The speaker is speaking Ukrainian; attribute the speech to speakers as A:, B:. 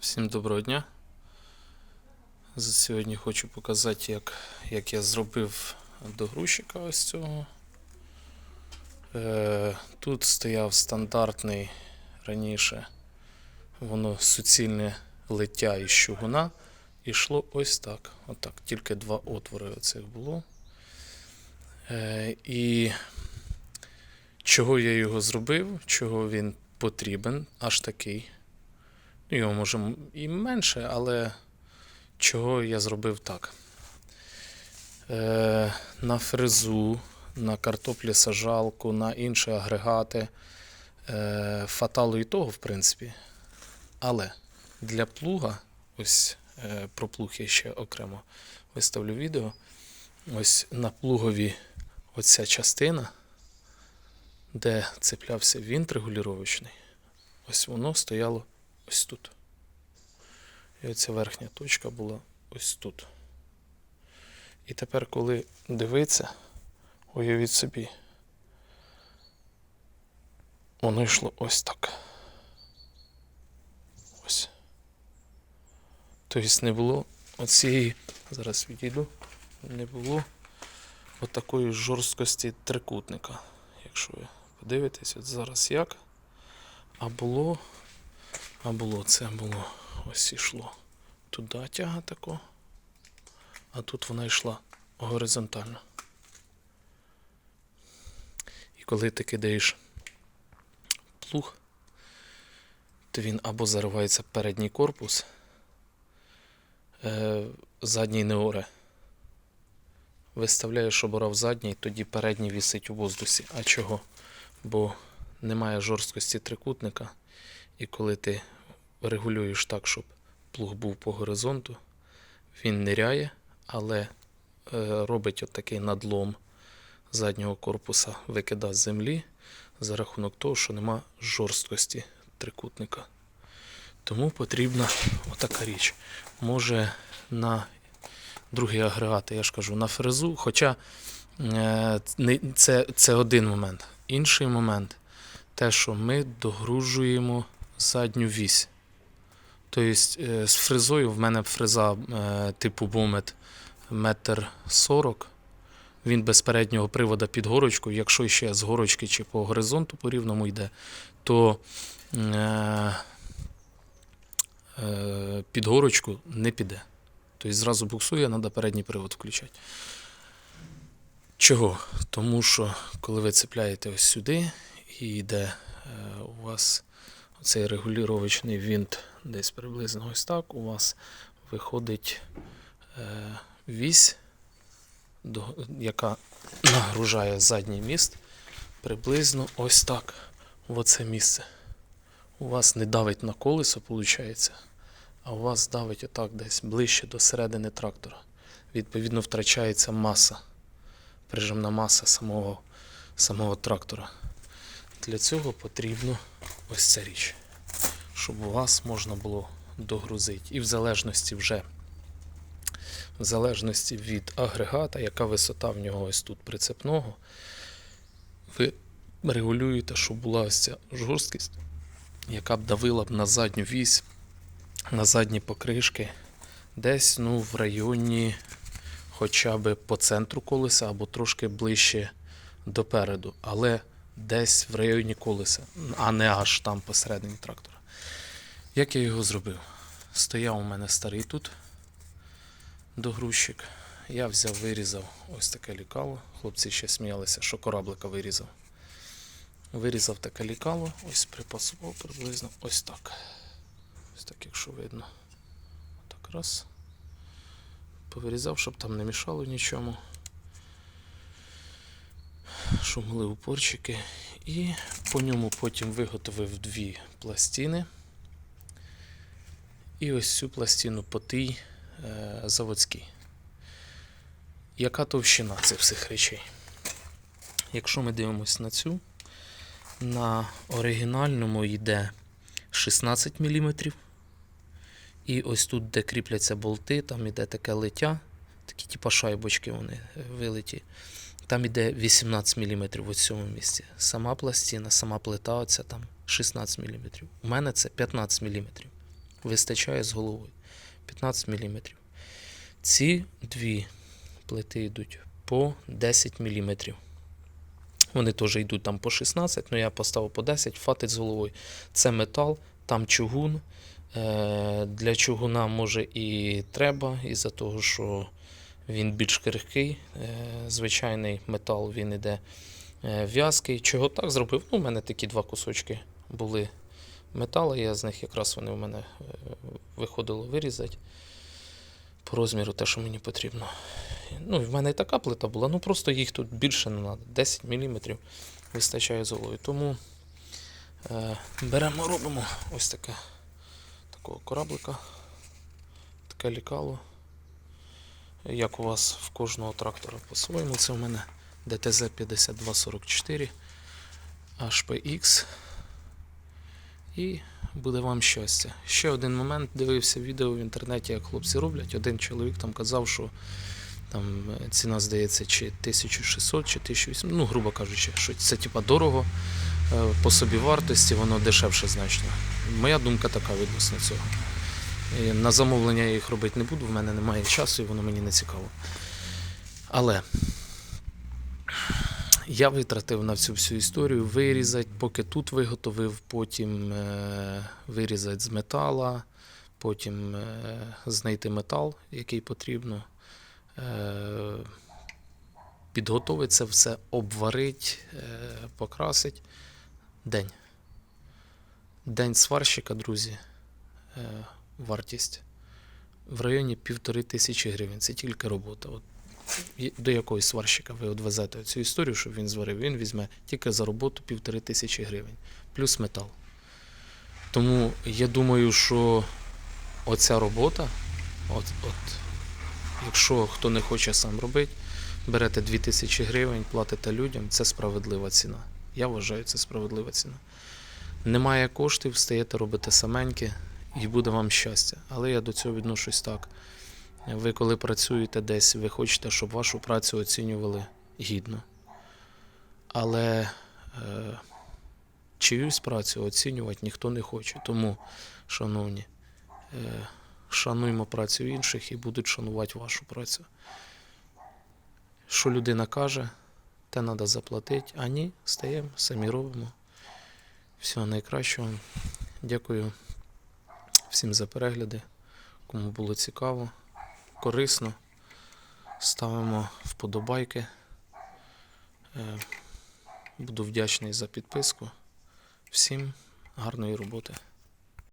A: Всім доброго дня. Сьогодні хочу показати, як, як я зробив до грузчика ось цього. Е, тут стояв стандартний раніше, воно суцільне лиття. І йшло ось так. Отак. Тільки два отвори оцих було. Е, і чого я його зробив, чого він потрібен, аж такий. Ну, Його може і менше, але чого я зробив так. Е, на фрезу, на картоплі сажалку, на інші агрегати. Е, фаталу і того, в принципі. Але для плуга, ось е, про плуг я ще окремо виставлю відео. Ось на плугові оця частина, де цеплявся вінт регулювачний, ось воно стояло ось тут. І оця верхня точка була ось тут. І тепер, коли дивиться, уявіть собі, воно йшло ось так. Ось. Тобто не було оцієї, зараз відійду, не було отакої жорсткості трикутника. Якщо ви подивитесь, от зараз як. А було а було це було ось ішло туди тяга тако, а тут вона йшла горизонтально. І коли ти кидаєш плуг, то він або заривається передній корпус, е, задній не оре. Виставляєш оборав задній, тоді передній вісить у воздусі. А чого? Бо немає жорсткості трикутника. І коли ти регулюєш так, щоб плуг був по горизонту, він ниряє, але е, робить от такий надлом заднього корпуса викида з землі за рахунок того, що нема жорсткості трикутника. Тому потрібна отака річ. Може на другий агрегат, я ж кажу, на фрезу, хоча е, це, це один момент. Інший момент те, що ми догружуємо задню вісь. Тобто е, з фрезою в мене фреза е, типу бомет метр сорок. Він без переднього привода під горочку. Якщо ще з горочки чи по горизонту по рівному йде, то е, е, під горочку не піде. Тобто зразу буксує, треба передній привод включати. Чого? Тому що коли ви цепляєте ось сюди і йде е, у вас цей регулювачний винт десь приблизно ось так, у вас виходить е, вісь, яка нагружає задній міст приблизно ось так, в оце місце. У вас не давить на колесо, виходить, а у вас давить отак десь ближче до середини трактора. Відповідно, втрачається маса, прижимна маса самого, самого трактора. Для цього потрібно ось ця річ, щоб вас можна було догрузити. І в залежності вже в залежності від агрегата, яка висота в нього ось тут прицепного, ви регулюєте, щоб була ось ця жорсткість, яка б давила б на задню вісь, на задні покришки, десь ну, в районі хоча б по центру колеса або трошки ближче допереду. Але десь в районі колеса, а не аж там посередині трактора. Як я його зробив? Стояв у мене старий тут догрузчик. Я взяв, вирізав ось таке лікало. Хлопці ще сміялися, що кораблика вирізав. Вирізав таке лікало, ось припасував приблизно ось так. Ось так, якщо видно. Так, раз. Повирізав, щоб там не мішало нічому. Шумли упорчики. І по ньому потім виготовив дві пластини. І ось цю пластину по тій е, заводській. Яка товщина цих всіх речей? Якщо ми дивимося на цю, на оригінальному йде 16 мм. І ось тут, де кріпляться болти, там іде таке лиття, такі типа шайбочки вони е, вилиті. Там іде 18 мм в цьому місці. Сама пластина, сама плита, оця там 16 мм. У мене це 15 мм. вистачає з головою. 15 мм. Ці дві плити йдуть по 10 мм. Вони теж йдуть там по 16, але я поставив по 10, фатить з головою. Це метал, там чугун. Е, Для чугуна може і треба, із-за того, що він більш крихкий. Е, Звичайний метал він іде е, в'язкий. Чого так зробив? Ну, у мене такі два кусочки були металу, я з них якраз вони у мене е, виходило вирізати по розміру те, що мені потрібно. Ну, в мене і така плита була, ну просто їх тут більше не треба. 10 мм вистачає з головою. Тому е, беремо, робимо ось таке такого кораблика, таке лікало. Як у вас в кожного трактора по-своєму, це у мене DTZ 5244 HPX. І буде вам щастя. Ще один момент. Дивився відео в інтернеті, як хлопці роблять. Один чоловік там казав, що там е, ціна здається чи 1600, чи 1800, ну, грубо кажучи, що це типа дорого е, по собі вартості, воно дешевше значно. Моя думка така відносно цього. І на замовлення я їх робити не буду, в мене немає часу і воно мені не цікаво. Але я витратив на цю всю історію вирізати, поки тут виготовив, потім е, вирізати з метала, потім е, знайти метал, який потрібно. Е, підготовити це все, обварити, е, покрасити. День. День сварщика, друзі. Вартість в районі півтори тисячі гривень. Це тільки робота. От до якогось сварщика ви відвезете цю історію, щоб він зварив, він візьме тільки за роботу півтори тисячі гривень, плюс метал. Тому я думаю, що оця робота, от, от, якщо хто не хоче сам робити, берете 2000 гривень, платите людям, це справедлива ціна. Я вважаю, це справедлива ціна. Немає коштів, стаєте, робите саменьке, і буде вам щастя. Але я до цього відношусь так. Ви коли працюєте десь, ви хочете, щоб вашу працю оцінювали гідно. Але е, чиюсь працю оцінювати ніхто не хоче. Тому, шановні, е, шануймо працю інших і будуть шанувати вашу працю. Що людина каже, те треба заплатити, а ні, стаємо, самі робимо. Всього найкращого. Дякую всім за перегляди. Кому було цікаво, корисно. Ставимо вподобайки. Е, Буду вдячний за підписку. Всім гарної роботи.